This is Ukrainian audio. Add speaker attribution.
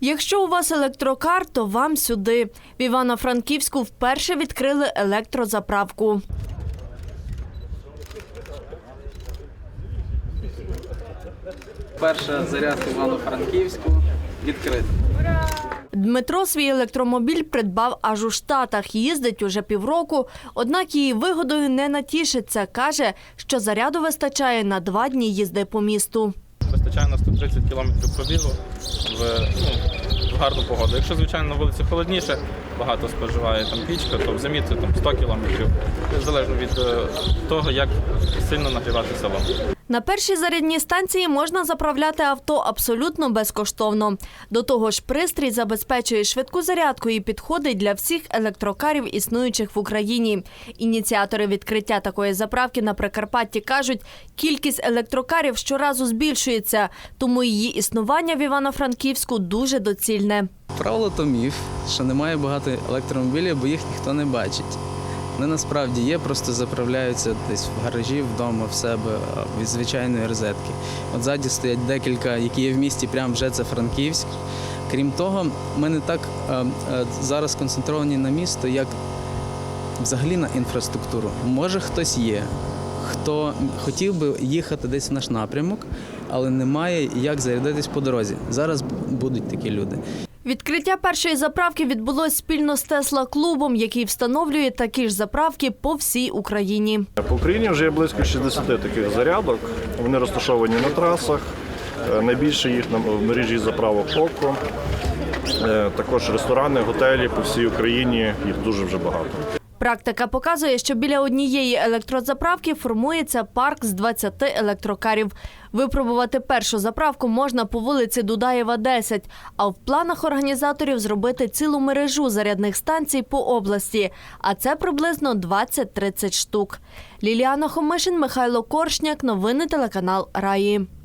Speaker 1: Якщо у вас електрокар, то вам сюди. В Івано-Франківську вперше відкрили електрозаправку.
Speaker 2: Перша зарядка Івано-Франківську відкрита.
Speaker 1: Дмитро свій електромобіль придбав аж у Штатах. Їздить уже півроку, однак її вигодою не натішиться. Каже, що заряду вистачає на два дні їзди по місту.
Speaker 3: Вистачає на 130 км пробігу в, ну, в гарну погоду. Якщо, звичайно, на вулиці холодніше, багато споживає там пічка, то в зимі це там 100 км. Залежно від е, того, як сильно нагрівати салон.
Speaker 1: На першій зарядній станції можна заправляти авто абсолютно безкоштовно. До того ж, пристрій забезпечує швидку зарядку і підходить для всіх електрокарів, існуючих в Україні. Ініціатори відкриття такої заправки на Прикарпатті кажуть, кількість електрокарів щоразу збільшується, тому її існування в Івано-Франківську дуже доцільне.
Speaker 2: Правило то міф, що немає багато електромобілів, бо їх ніхто не бачить. Вони насправді є, просто заправляються десь в гаражі, вдома, в себе від звичайної розетки. От ззаді стоять декілька, які є в місті, прямо вже це Франківськ. Крім того, ми не так е, е, зараз концентровані на місто, як взагалі на інфраструктуру. Може, хтось є, хто хотів би їхати десь в наш напрямок, але немає як зарядитись по дорозі. Зараз будуть такі люди.
Speaker 1: Відкриття першої заправки відбулось спільно з Тесла клубом, який встановлює такі ж заправки по всій Україні.
Speaker 4: По Україні вже є близько 60 таких зарядок. Вони розташовані на трасах. Е, Найбільше їх на мережі заправок ОКО. Е, Також ресторани, готелі по всій Україні. Їх дуже вже багато.
Speaker 1: Практика показує, що біля однієї електрозаправки формується парк з 20 електрокарів. Випробувати першу заправку можна по вулиці Дудаєва, 10, а в планах організаторів зробити цілу мережу зарядних станцій по області, а це приблизно 20-30 штук. Ліліана Хомишин, Михайло Коршняк, новини телеканал Раї.